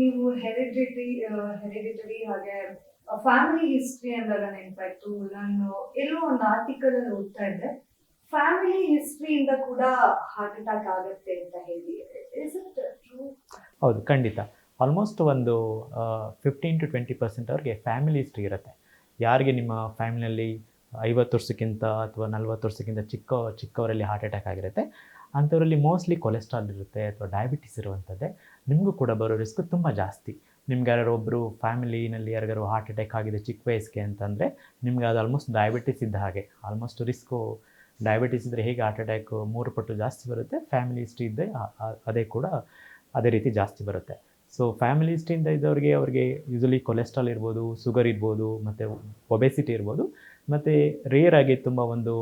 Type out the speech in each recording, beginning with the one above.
ನೀವು hereditary hereditary ಹಾಗೆ family history ಅಂದಾಗ ನೆನಪಾಯ್ತು. ನಾನು ಎಲ್ಲೋ ಒಂದು ಆರ್ಟಿಕಲ್ ಅಲ್ಲಿ ಓದ್ತಾ ಇದ್ದೆ. ಫ್ಯಾಮಿಲಿ ಹಿಸ್ಟ್ರಿಯಿಂದ ಕೂಡ ಹಾರ್ಟ್ ಅಟ್ಯಾಕ್ ಆಗುತ್ತೆ ಅಂತ ಹೇಳಿ. ಇಸ್ ಇಟ್ ಹೌದು, ಖಂಡಿತ. ಆಲ್ಮೋಸ್ಟ್ ಒಂದು ಫಿಫ್ಟೀನ್ ಟು ಟ್ವೆಂಟಿ ಪರ್ಸೆಂಟ್ ಅವ್ರಿಗೆ ಫ್ಯಾಮಿಲಿ ಹಿಸ್ಟ್ರಿ ಇರುತ್ತೆ. ಯಾರಿಗೆ ನಿಮ್ಮ ಫ್ಯಾಮಿಲಿಯಲ್ಲಿ ಐವತ್ತು ವರ್ಷಕ್ಕಿಂತ ಅಥವಾ ನಲ್ವತ್ತು ವರ್ಷಕ್ಕಿಂತ ಚಿಕ್ಕ, ಚಿಕ್ಕವರಲ್ಲಿ ಹಾರ್ಟ್ ಅಟ್ಯಾಕ್ ಆಗಿರುತ್ತೆ ಅಂಥವರಲ್ಲಿ ಮೋಸ್ಟ್ಲಿ ಕೊಲೆಸ್ಟ್ರಾಲ್ ಇರುತ್ತೆ ಅಥವಾ ಡಯಾಬಿಟಿಸ್ ಇರುವಂಥದ್ದೇ, ನಿಮಗೂ ಕೂಡ ಬರೋ ರಿಸ್ಕ್ ತುಂಬ ಜಾಸ್ತಿ. ನಿಮ್ಗೆ ಯಾರು ಒಬ್ಬರು ಫ್ಯಾಮಿಲಿನಲ್ಲಿ ಯಾರಿಗಾರು ಹಾರ್ಟ್ ಅಟ್ಯಾಕ್ ಆಗಿದೆ ಚಿಕ್ಕ ವಯಸ್ಸಿಗೆ ಅಂತಂದರೆ, ನಿಮ್ಗೆ ಅದು ಆಲ್ಮೋಸ್ಟ್ ಡಯಾಬಿಟಿಸ್ ಇದ್ದ ಹಾಗೆ. ಆಲ್ಮೋಸ್ಟ್ ರಿಸ್ಕು ಡಯಾಬಿಟಿಸ್ ಇದ್ದರೆ ಹೇಗೆ ಹಾರ್ಟ್ ಅಟ್ಯಾಕ್ ಮೂರು ಪಟ್ಟು ಜಾಸ್ತಿ ಬರುತ್ತೆ ಫ್ಯಾಮಿಲಿ ಹಿಸ್ಟ್ರಿ ಇದ್ದರೆ ಅದೇ ಕೂಡ ಅದೇ ರೀತಿ ಜಾಸ್ತಿ ಬರುತ್ತೆ. ಸೊ ಫ್ಯಾಮಿಲಿ ಹಿಸ್ಟ್ರಿಯಿಂದ ಇದ್ದವ್ರಿಗೆ ಅವ್ರಿಗೆ ಯೂಸಲಿ ಕೊಲೆಸ್ಟ್ರಾಲ್ ಇರ್ಬೋದು ಶುಗರ್ ಇರ್ಬೋದು, ಮತ್ತು ಒಬೆಸಿಟಿ ಇರ್ಬೋದು, ಮತ್ತು ರೇರ್ ಆಗಿ ತುಂಬ ಒಂದು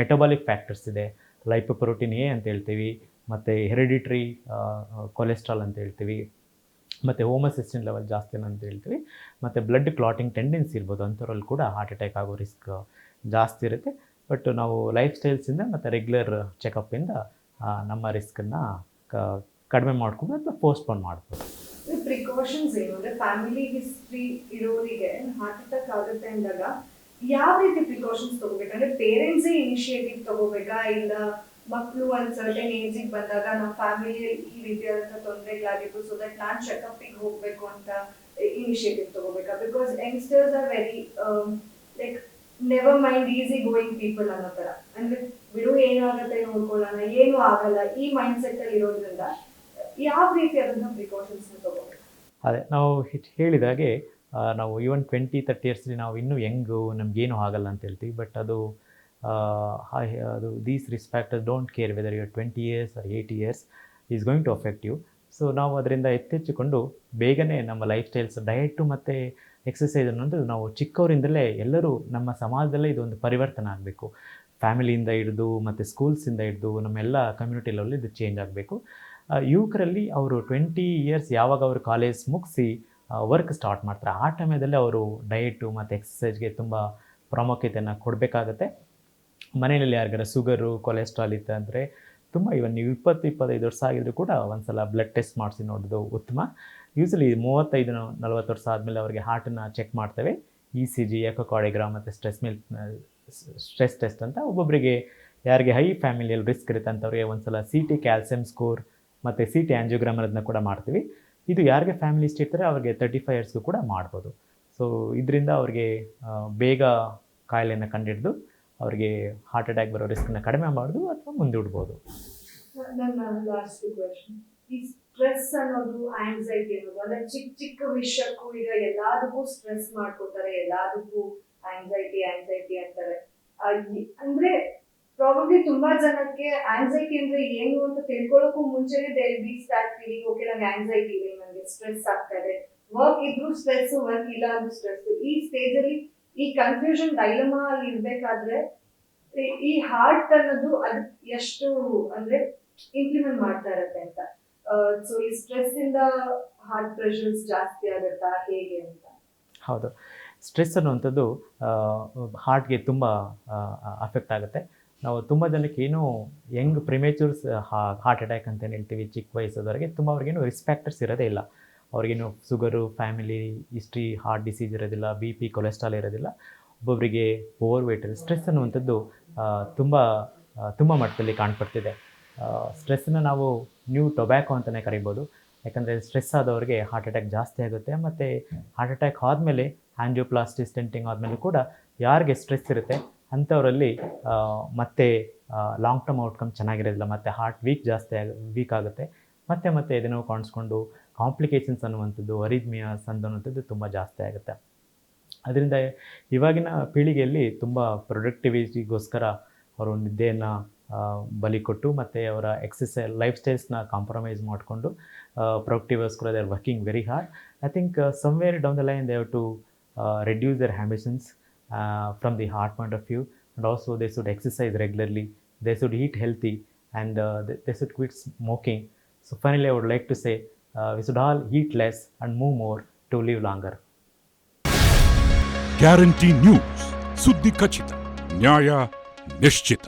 ಮೆಟಬಾಲಿಕ್ ಫ್ಯಾಕ್ಟರ್ಸ್ ಇದೆ. ಲೈಪೋಪ್ರೋಟೀನ್ ಎ ಅಂತ ಹೇಳ್ತೀವಿ, ಮತ್ತು ಹೆರಿಡಿಟ್ರಿ ಕೊಲೆಸ್ಟ್ರಾಲ್ ಅಂತ ಹೇಳ್ತೀವಿ, ಮತ್ತು ಹೋಮಸಿಸ್ಟಿನ್ ಲೆವೆಲ್ ಜಾಸ್ತಿ ಅಂತ ಹೇಳ್ತೀವಿ, ಮತ್ತು ಬ್ಲಡ್ ಕ್ಲಾಟಿಂಗ್ ಟೆಂಡೆನ್ಸಿ ಇರ್ಬೋದು, ಅಂಥವ್ರಲ್ಲಿ ಕೂಡ ಹಾರ್ಟ್ ಅಟ್ಯಾಕ್ ಆಗೋ ರಿಸ್ಕ್ ಜಾಸ್ತಿ ಇರುತ್ತೆ. ಬಟ್ ನಾವು ಲೈಫ್ ಸ್ಟೈಲ್ಸಿಂದ ಮತ್ತು ರೆಗ್ಯುಲರ್ ಚೆಕಪ್ಪಿಂದ ನಮ್ಮ ರಿಸ್ಕನ್ನು ಕಡಿಮೆ ಮಾಡ್ಕೊಂಡು ಅಥವಾ ಪೋಸ್ಟ್ಪೋನ್ ಮಾಡ್ಬೋದು. ಪ್ರಿಕಾಷನ್ಸ್ ಏನು ಅಂದರೆ ಫ್ಯಾಮಿಲಿ ಹಿಸ್ಟ್ರಿ ಇರೋರಿಗೆ ಹಾರ್ಟ್ ಅಟ್ಯಾಕ್ ಆಗುತ್ತೆ ಅಂದಾಗ ಯಾವ ರೀತಿ ಪ್ರಿಕಾಷನ್ಸ್ ತಗೋಬೇಕು? ಅಂದ್ರೆ ಪೇರೆಂಟ್ಸೇ ಇನಿಷಿಯೇಟಿವ್ ತಗೋಬೇಕಾ? ಇಲ್ಲ ಮಕ್ಕಳು ಒಂದ್ ಸರ್ಟನ್ ಏಜಿಗೆ ಬಂದಾಗ ನಮ್ಮ ಫ್ಯಾಮಿಲಿ ಈ ರೀತಿಯಾದಂತಹ ತೊಂದರೆಗಳಾಗಿತ್ತು ಸೊ ದಟ್ ನಾನ್ಗೆ ಹೋಗ್ಬೇಕು ಅಂತ ಇನಿಷಿಯೇಟಿವ್ ತಗೋಬೇಕಾ? Because youngsters are very like never mind easy going people ಅನ್ನೋ ತರ ಅಂದ್ರೆ ಬಿಡು, ಏನಾಗುತ್ತೆ ನೋಡ್ಕೊಳ್ಳೋಣ, ಏನು ಆಗಲ್ಲ. ಈ ಮೈಂಡ್ ಸೆಟ್ ಅಲ್ಲಿ ಇರೋದ್ರಿಂದ ಯಾವ ರೀತಿಯಾದಂತಹ ಪ್ರಿಕಾಷನ್ಸ್ ತಗೋಬೇಕು? ಅದೇ, ನಾವು ಹೇಳಿದಾಗೆ ನಾವು ಈವನ್ ಟ್ವೆಂಟಿ ತರ್ಟಿ ಇಯರ್ಸ್ಲಿ ನಾವು ಇನ್ನೂ ಹೆಂಗು ನಮಗೇನು ಆಗಲ್ಲ ಅಂತ ಹೇಳ್ತೀವಿ. ಬಟ್ ಅದು ಅದು these risk factors don't care whether you twenty years or eighty years is going to affect you so ನಾವು ಅದರಿಂದ ಎತ್ತೆಚ್ಚಿಕೊಂಡು ಬೇಗನೆ ನಮ್ಮ ಲೈಫ್ ಸ್ಟೈಲ್ಸ್ ಡಯಟು ಮತ್ತು ಎಕ್ಸಸೈಸ್ ಅನ್ನೋದು ನಾವು ಚಿಕ್ಕವರಿಂದಲೇ ಎಲ್ಲರೂ ನಮ್ಮ ಸಮಾಜದಲ್ಲೇ ಇದೊಂದು ಪರಿವರ್ತನೆ ಆಗಬೇಕು. ಫ್ಯಾಮಿಲಿಯಿಂದ ಹಿಡಿದು ಮತ್ತು ಸ್ಕೂಲ್ಸಿಂದ ಹಿಡಿದು ನಮ್ಮೆಲ್ಲ ಕಮ್ಯುನಿಟಿ ಲೆವೆಲ್ ಇದು ಚೇಂಜ್ ಆಗಬೇಕು. ಯುವಕರಲ್ಲಿ ಅವರು ಟ್ವೆಂಟಿ ಇಯರ್ಸ್ ಯಾವಾಗ ಅವರು ಕಾಲೇಜ್ ಮುಗಿಸಿ ವರ್ಕ್ ಸ್ಟಾರ್ಟ್ ಮಾಡ್ತಾರೆ. ಆ ಟೈಮದಲ್ಲಿ ಅವರು ಡಯಟು ಮತ್ತು ಎಕ್ಸಸೈಸ್ಗೆ ತುಂಬ ಪ್ರಾಮುಖ್ಯತೆಯನ್ನು ಕೊಡಬೇಕಾಗತ್ತೆ. ಮನೆಯಲ್ಲಿ ಯಾರಿಗಾರ ಶುಗರು ಕೊಲೆಸ್ಟ್ರಾಲ್ ಇತ್ತು ಅಂದರೆ ತುಂಬ ಇವನ್ ನೀವು ಇಪ್ಪತ್ತು, ಇಪ್ಪತ್ತೈದು ವರ್ಷ ಆಗಿದ್ರು ಕೂಡ ಒಂದ್ಸಲ ಬ್ಲಡ್ ಟೆಸ್ಟ್ ಮಾಡಿಸಿ ನೋಡೋದು ಉತ್ತಮ. ಯೂಸಲಿ ಮೂವತ್ತೈದು, ನಲವತ್ತು ವರ್ಷ ಆದಮೇಲೆ ಅವರಿಗೆ ಹಾರ್ಟನ್ನು ಚೆಕ್ ಮಾಡ್ತೇವೆ. ಇ ಸಿ ಜಿ ಎಕೋಕಾರ್ಡಿಗ್ರಾಮ್ ಮತ್ತು ಸ್ಟ್ರೆಸ್ ಮಿಲ್ ಸ್ಟ್ರೆಸ್ ಟೆಸ್ಟ್ ಅಂತ ಒಬ್ಬೊಬ್ಬರಿಗೆ ಯಾರಿಗೆ ಹೈ ಫ್ಯಾಮಿಲಿಯಲ್ಲಿ ರಿಸ್ಕ್ ಇರುತ್ತೆ ಅಂಥವ್ರಿಗೆ ಒಂದ್ಸಲ ಸಿ ಟಿ ಕ್ಯಾಲ್ಸಿಯಂ ಸ್ಕೋರ್ ಮತ್ತು ಸಿ ಟಿ ಆ್ಯಂಜಿಯೋಗ್ರಾಮ್ ಅನ್ನೋದನ್ನ ಕೂಡ ಮಾಡ್ತೀವಿ. ಇದು ಯಾರಿಗೆ ಫ್ಯಾಮಿಲಿ ಇಷ್ಟ ಇರ್ತಾರೆ, ಅವ್ರಿಗೆ ತರ್ಟಿ ಫೈವ್ ಇಯರ್ಸ್ಗೂ ಕೂಡ ಮಾಡ್ಬೋದು. ಸೊ ಇದರಿಂದ ಅವ್ರಿಗೆ ಬೇಗ ಕಾಯಿಲೆಯನ್ನು ಕಂಡಿಡಿದು, ಅವ್ರಿಗೆ ಹಾರ್ಟ್ ಅಟ್ಯಾಕ್ ಬರೋ ರಿಸ್ಕನ್ನ ಕಡಿಮೆ ಮಾಡೋದು ಅಥವಾ ಮುಂದೂಡ್ಬೋದು ಈ ಸ್ಟ್ರೆಸ್ ಅನ್ನೋದು ಆಂಗ್ಸೈಟಿ ಅನ್ನೋದು, ಅಂದ್ರೆ ಚಿಕ್ಕ ಚಿಕ್ಕ ವಿಷಯಕ್ಕೂ ಈಗ ಎಲ್ಲದಕ್ಕೂ ಸ್ಟ್ರೆಸ್ ಮಾಡ್ಕೋತಾರೆ, ಎಲ್ಲದಕ್ಕೂ ಆಂಗ್ಸೈಟಿ ಆಂಗ್ಸೈಟಿ ಅಂತಾರೆ. ಅಂದ್ರೆ ತುಂಬಾ ಜನಕ್ಕೆ ಆಂಗ್ಸೈಟಿ ಅಂದ್ರೆ ಏನು ಅಂತ ತಿಳ್ಕೊಳ್ಳೋಕ್ಕೂ ಮುಂಚೆನೆ there be start feeling okay ನಂಗೆ ಆಂಗ್ಸೈಟಿ ಇದೆ ನನಗೆ ಸ್ಟ್ರೆಸ್ ಆಗ್ತಾ ಇದೆ. ವರ್ಕ್ ಇದ್ರು ಸ್ಟ್ರೆಸ್ ವರ್ಕ್ ಇಲ್ಲ ಅಂದ್ರೂ ಸ್ಟ್ರೆಸ್ ಈ ಸ್ಟೇಜ್ ಅಲ್ಲಿ ಈ ಕನ್ಫ್ಯೂಷನ್ ಡೈಲಮಾ ಅಲ್ಲಿ ಇರ್ಬೇಕಾದ್ರೆ ಈ ಹಾರ್ಟ್ ಅನ್ನೋದು ಅದ್ ಎಷ್ಟು ಅಂದ್ರೆ ಇಂಪ್ಲಿಮೆಂಟ್ ಮಾಡ್ತಾ ಇರತ್ತೆ ಅಂತ. ಸೊ ಈ ಸ್ಟ್ರೆಸ್ ಇಂದ ಹಾರ್ಟ್ ಪ್ರೆಷರ್ಸ್ ಜಾಸ್ತಿ ಆಗುತ್ತಾ, ಹೇಗೆ ಅಂತ? ಹೌದು. ಸ್ಟ್ರೆಸ್ ಅನ್ನುವಂಥದ್ದು ಹಾರ್ಟ್ಗೆ ತುಂಬ ಅಫೆಕ್ಟ್ ಆಗುತ್ತೆ. ನಾವು ತುಂಬ ಜನಕ್ಕೆ ಏನು ಯಂಗ್ ಪ್ರಿಮೇಚೂರ್ಸ್ ಹಾರ್ಟ್ ಅಟ್ಯಾಕ್ ಅಂತ ಹೇಳ್ತೀವಿ ಚಿಕ್ಕ ವಯಸ್ಸದವರೆಗೆ, ತುಂಬ ಅವ್ರಿಗೇನು ರಿಸ್ಕ್ ಇರೋದೇ ಇಲ್ಲ. ಅವ್ರಿಗೇನು sugar family history heart disease ಇರೋದಿಲ್ಲ ಬಿ ಪಿ ಕೊಲೆಸ್ಟ್ರಾಲ್ ಇರೋದಿಲ್ಲ. ಒಬ್ಬೊಬ್ಬರಿಗೆ ಓವರ್ ವೇಟ್ ಸ್ಟ್ರೆಸ್ ಅನ್ನುವಂಥದ್ದು ತುಂಬ ತುಂಬ ಮಟ್ಟದಲ್ಲಿ ಕಾಣ್ಪಡ್ತಿದೆ. ಸ್ಟ್ರೆಸ್ಸನ್ನು ನಾವು ನ್ಯೂ ಟೊಬ್ಯಾಕೋ ಅಂತಲೇ ಕರಿಬೋದು. ಯಾಕಂದರೆ ಸ್ಟ್ರೆಸ್ ಆದವ್ರಿಗೆ ಹಾರ್ಟ್ ಅಟ್ಯಾಕ್ ಜಾಸ್ತಿ ಆಗುತ್ತೆ. ಮತ್ತು ಹಾರ್ಟ್ ಅಟ್ಯಾಕ್ ಆದಮೇಲೆ ಆ್ಯಂಜಿಯೋಪ್ಲಾಸ್ಟಿಸ್ ಸ್ಟೆಂಟಿಂಗ್ ಆದಮೇಲೆ ಕೂಡ ಯಾರಿಗೆ ಸ್ಟ್ರೆಸ್ ಇರುತ್ತೆ ಅಂಥವರಲ್ಲಿ ಮತ್ತೆ ಲಾಂಗ್ ಟರ್ಮ್ ಔಟ್ಕಮ್ ಚೆನ್ನಾಗಿರೋದಿಲ್ಲ ಮತ್ತು ಹಾರ್ಟ್ ವೀಕ್ ಜಾಸ್ತಿ ವೀಕ್ ಆಗುತ್ತೆ. ಮತ್ತೆ ಮತ್ತೆ ಎದೆನೋವು ಕಾಣಿಸ್ಕೊಂಡು ಕಾಂಪ್ಲಿಕೇಶನ್ಸ್ ಅನ್ನುವಂಥದ್ದು ಅರಿದ್ಮಿಯಾಸ್ ಅನ್ನುವಂಥದ್ದು ತುಂಬ ಜಾಸ್ತಿ ಆಗುತ್ತೆ. ಅದರಿಂದ ಇವಾಗಿನ ಪೀಳಿಗೆಯಲ್ಲಿ ತುಂಬ ಪ್ರೊಡಕ್ಟಿವಿಟಿಗೋಸ್ಕರ ಅವರು ನಿದ್ದೆಯನ್ನು ಬಲಿ ಕೊಟ್ಟು ಮತ್ತು ಅವರ ಎಕ್ಸಸೈಸ್ ಲೈಫ್ ಸ್ಟೈಲ್ಸ್ನ ಕಾಂಪ್ರಮೈಸ್ ಮಾಡಿಕೊಂಡು ಪ್ರೊಡಕ್ಟಿವ್ಗೋಸ್ಕರ they are working very hard I think somewhere down the line they have to reduce their uh, from the heart point of view and also they should exercise regularly they should eat healthy and uh, they, they should quit smoking so finally i would like to say uh, we should all eat less and move more to live longer guarantee news ಸುದ್ದಿ ಖಚಿತ ನ್ಯಾಯ ನಿಶ್ಚಿತ